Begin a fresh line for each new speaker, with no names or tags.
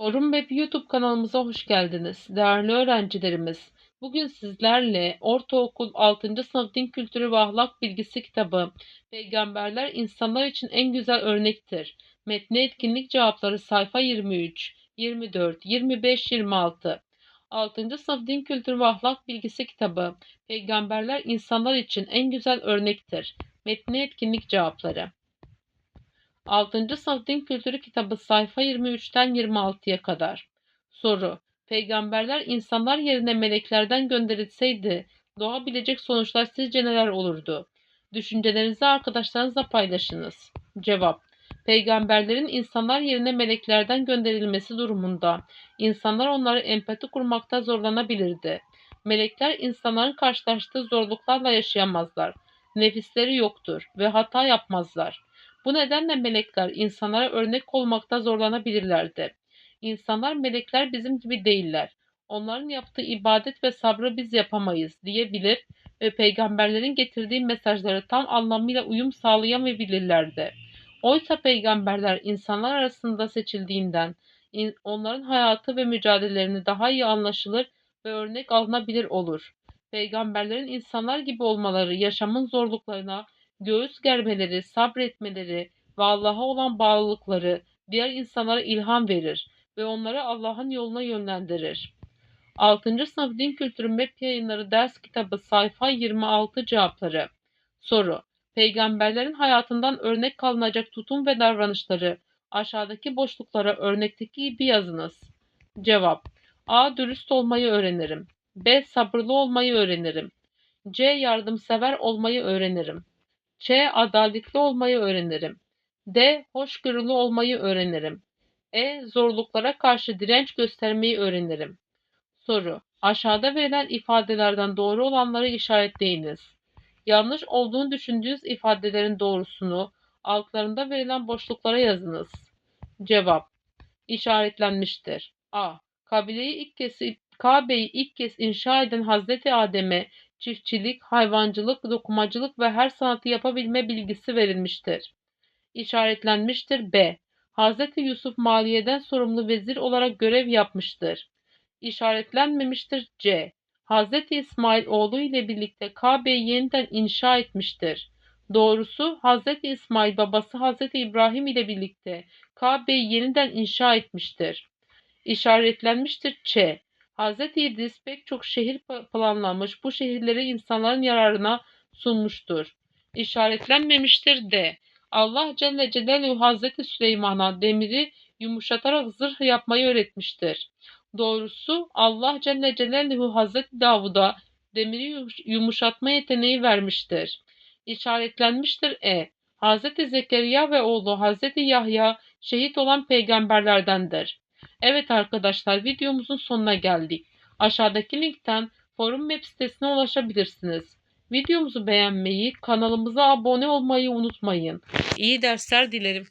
Forum Web YouTube kanalımıza hoş geldiniz. Değerli öğrencilerimiz, bugün sizlerle Ortaokul 6. Sınıf Din Kültürü ve Ahlak Bilgisi kitabı Peygamberler insanlar için en güzel örnektir. Metni etkinlik cevapları sayfa 23, 24, 25, 26. 6. Sınıf Din Kültürü ve Ahlak Bilgisi kitabı Peygamberler insanlar için en güzel örnektir. Metni etkinlik cevapları. 6. Sınıf Din Kültürü kitabı sayfa 23'ten 26'ya kadar. Soru. Peygamberler insanlar yerine meleklerden gönderilseydi doğabilecek sonuçlar sizce neler olurdu? Düşüncelerinizi arkadaşlarınızla paylaşınız. Cevap. Peygamberlerin insanlar yerine meleklerden gönderilmesi durumunda insanlar onları empati kurmakta zorlanabilirdi. Melekler insanların karşılaştığı zorluklarla yaşayamazlar. Nefisleri yoktur ve hata yapmazlar. Bu nedenle melekler insanlara örnek olmakta zorlanabilirlerdi. İnsanlar melekler bizim gibi değiller. Onların yaptığı ibadet ve sabrı biz yapamayız diyebilir ve peygamberlerin getirdiği mesajları tam anlamıyla uyum sağlayamayabilirlerdi. Oysa peygamberler insanlar arasında seçildiğinden in- onların hayatı ve mücadelelerini daha iyi anlaşılır ve örnek alınabilir olur. Peygamberlerin insanlar gibi olmaları yaşamın zorluklarına, göğüs germeleri, sabretmeleri ve Allah'a olan bağlılıkları diğer insanlara ilham verir ve onları Allah'ın yoluna yönlendirir. 6. Sınıf Din Kültürü MEP Yayınları Ders Kitabı Sayfa 26 Cevapları Soru Peygamberlerin hayatından örnek kalınacak tutum ve davranışları aşağıdaki boşluklara örnekteki gibi yazınız. Cevap A. Dürüst olmayı öğrenirim. B. Sabırlı olmayı öğrenirim. C. Yardımsever olmayı öğrenirim. Ç. Adaletli olmayı öğrenirim. D. Hoşgörülü olmayı öğrenirim. E. Zorluklara karşı direnç göstermeyi öğrenirim. Soru. Aşağıda verilen ifadelerden doğru olanları işaretleyiniz. Yanlış olduğunu düşündüğünüz ifadelerin doğrusunu altlarında verilen boşluklara yazınız. Cevap. İşaretlenmiştir. A. Kabileyi ilk kez Kabe'yi ilk kez inşa eden Hazreti Adem'e çiftçilik, hayvancılık, dokumacılık ve her sanatı yapabilme bilgisi verilmiştir. İşaretlenmiştir B. Hz. Yusuf maliyeden sorumlu vezir olarak görev yapmıştır. İşaretlenmemiştir C. Hz. İsmail oğlu ile birlikte Kabe'yi yeniden inşa etmiştir. Doğrusu Hz. İsmail babası Hz. İbrahim ile birlikte Kabe'yi yeniden inşa etmiştir. İşaretlenmiştir Ç. Hz. İdris pek çok şehir planlamış, bu şehirleri insanların yararına sunmuştur. İşaretlenmemiştir D. Allah Celle Celaluhu Hazreti Süleyman'a demiri yumuşatarak zırh yapmayı öğretmiştir. Doğrusu Allah Celle Celaluhu Hazreti Davud'a demiri yumuşatma yeteneği vermiştir. İşaretlenmiştir E. Hazreti Zekeriya ve oğlu Hazreti Yahya şehit olan peygamberlerdendir. Evet arkadaşlar videomuzun sonuna geldik. Aşağıdaki linkten forum web sitesine ulaşabilirsiniz. Videomuzu beğenmeyi, kanalımıza abone olmayı unutmayın. İyi dersler dilerim.